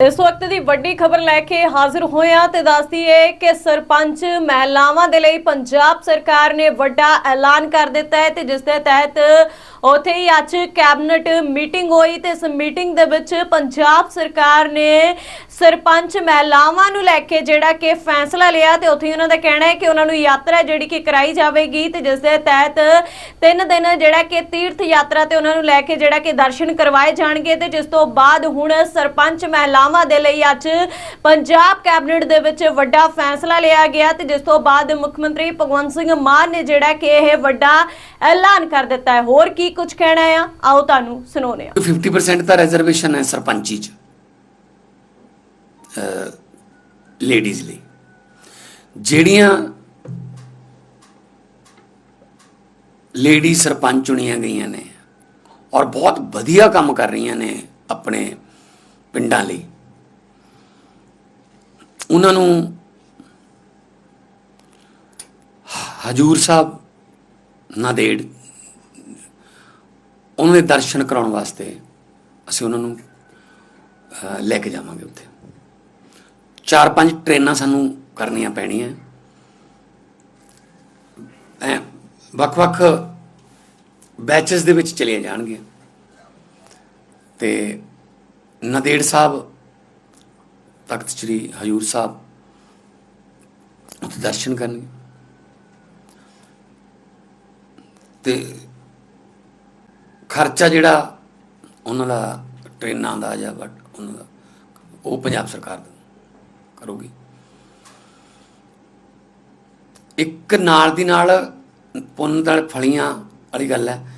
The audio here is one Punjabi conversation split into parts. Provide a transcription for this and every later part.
ਇਸ ਵਕਤ ਦੀ ਵੱਡੀ ਖਬਰ ਲੈ ਕੇ ਹਾਜ਼ਰ ਹੋਇਆ ਤੇ ਦੱਸਦੀ ਹੈ ਕਿ ਸਰਪੰਚ ਮਹਿਲਾਵਾਂ ਦੇ ਲਈ ਪੰਜਾਬ ਸਰਕਾਰ ਨੇ ਵੱਡਾ ਐਲਾਨ ਕਰ ਦਿੱਤਾ ਹੈ ਤੇ ਜਿਸ ਦੇ ਤਹਿਤ ਉਥੇ ਹੀ ਅੱਜ ਕੈਬਨਿਟ ਮੀਟਿੰਗ ਹੋਈ ਤੇ ਇਸ ਮੀਟਿੰਗ ਦੇ ਵਿੱਚ ਪੰਜਾਬ ਸਰਕਾਰ ਨੇ ਸਰਪੰਚ ਮਹਿਲਾਵਾਂ ਨੂੰ ਲੈ ਕੇ ਜਿਹੜਾ ਕਿ ਫੈਸਲਾ ਲਿਆ ਤੇ ਉਥੇ ਹੀ ਉਹਨਾਂ ਦਾ ਕਹਿਣਾ ਹੈ ਕਿ ਉਹਨਾਂ ਨੂੰ ਯਾਤਰਾ ਜਿਹੜੀ ਕਿ ਕਰਾਈ ਜਾਵੇਗੀ ਤੇ ਜਿਸ ਦੇ ਤਹਿਤ ਤਿੰਨ ਦਿਨ ਜਿਹੜਾ ਕਿ ਤੀਰਥ ਯਾਤਰਾ ਤੇ ਉਹਨਾਂ ਨੂੰ ਲੈ ਕੇ ਜਿਹੜਾ ਕਿ ਦਰਸ਼ਨ ਕਰਵਾਏ ਜਾਣਗੇ ਤੇ ਜਿਸ ਤੋਂ ਬਾਅਦ ਹੁਣ ਸਰਪੰਚ ਮਹਿਲਾ ਮਹਿਲਾਵਾਂ ਦੇ ਲਈ ਅੱਜ ਪੰਜਾਬ ਕੈਬਨਿਟ ਦੇ ਵਿੱਚ ਵੱਡਾ ਫੈਸਲਾ ਲਿਆ ਗਿਆ ਤੇ ਜਿਸ ਤੋਂ ਬਾਅਦ ਮੁੱਖ ਮੰਤਰੀ ਭਗਵੰਤ ਸਿੰਘ ਮਾਨ ਨੇ ਜਿਹੜਾ ਕਿ ਇਹ ਵੱਡਾ ਐਲਾਨ ਕਰ ਦਿੱਤਾ ਹੈ। ਹੋਰ ਕੀ ਕੁਝ ਕਹਿਣਾ ਹੈ ਆਓ ਤੁਹਾਨੂੰ ਸੁਣਾਉਂਦੇ ਹਾਂ। 50% ਦਾ ਰਿਜ਼ਰਵੇਸ਼ਨ ਹੈ ਸਰਪੰਚੀ ਚ ਲੇਡੀਜ਼ ਲਈ। ਜਿਹੜੀਆਂ ਲੇਡੀ ਸਰਪੰਚ ਚੁਣੀਆਂ ਗਈਆਂ ਨੇ ਔਰ ਬਹੁਤ ਵਧੀਆ ਕੰਮ ਕਰ ਰਹੀਆਂ ਨੇ ਆਪਣੇ ਪਿੰਡਾਂ ਲਈ ਉਹਨਾਂ ਨੂੰ ਹ- ਹਜੂਰ ਸਾਹਿਬ ਨਾਦੇੜ ਉਹਨਾਂ ਦੇ ਦਰਸ਼ਨ ਕਰਾਉਣ ਵਾਸਤੇ ਅਸੀਂ ਉਹਨਾਂ ਨੂੰ ਲੈ ਕੇ ਜਾਵਾਂਗੇ ਉੱਥੇ। ਚਾਰ ਪੰਜ ਟ੍ਰੇਨਾਂ ਸਾਨੂੰ ਕਰਨੀਆਂ ਪੈਣੀਆਂ। ਐ, ਵੱਖ-ਵੱਖ ਬੈਚਸ ਦੇ ਵਿੱਚ ਚਲੀਆਂ ਜਾਣਗੀਆਂ। ਤੇ ਨਦੇੜ ਸਾਹਿਬ ਤਖਤ ਸ੍ਰੀ ਹਜੂਰ ਸਾਹਿਬ ਉੱਥੇ ਦਰਸ਼ਨ ਕਰਨਗੇ। ਤੇ ਖਰਚਾ ਜਿਹੜਾ ਉਹਨਾਂ ਦਾ ਟ੍ਰੇਨਾਂ ਦਾ ਜਾਂ ਵਟ ਉਹਨਾਂ ਦਾ, ਉਹ ਪੰਜਾਬ ਸਰਕਾਰ ਕਰੂਗੀ। ਇੱਕ ਨਾਲ ਦੀ ਨਾਲ ਪੁੰਨ ਨਾਲ ਫਲੀਆਂ ਵਾਲੀ ਗੱਲ ਹੈ।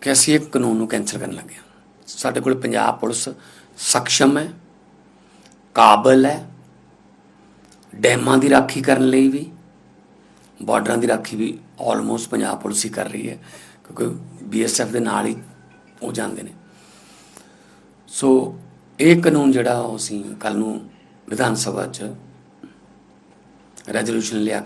ਕਿ ਅਸੀਂ ਇਹ ਕਾਨੂੰਨ ਨੂੰ ਕੈਂਸਲ ਕਰਨ ਲੱਗੇ ਹਾਂ। ਸਾਡੇ ਕੋਲ ਪੰਜਾਬ ਪੁਲਿਸ ਸક્ષਮ ਹੈ, ਕਾਬਲ ਹੈ, ਡੈਮਾਂ ਦੀ ਰਾਖੀ ਕਰਨ ਲਈ ਵੀ, ਬਾਰਡਰਾਂ ਦੀ ਰਾਖੀ ਵੀ ਆਲਮੋਸਟ ਪੰਜਾਬ ਪੁਲਿਸ ਹੀ ਕਰ ਰਹੀ ਹੈ, ਕਿਉਂਕਿ ਬੀਐਸਐਫ ਦੇ ਨਾਲ ਹੀ ਉਹ ਜਾਂਦੇ ਨੇ। ਸੋ ਇਹ ਕਾਨੂੰਨ ਜਿਹੜਾ ਉਹ ਅਸੀਂ ਕੱਲ ਨੂੰ ਵਿਧਾਨ ਸਭਾ 'ਚ ਰੈਜ਼ੋਲੂਸ਼ਨ ਲਿਆ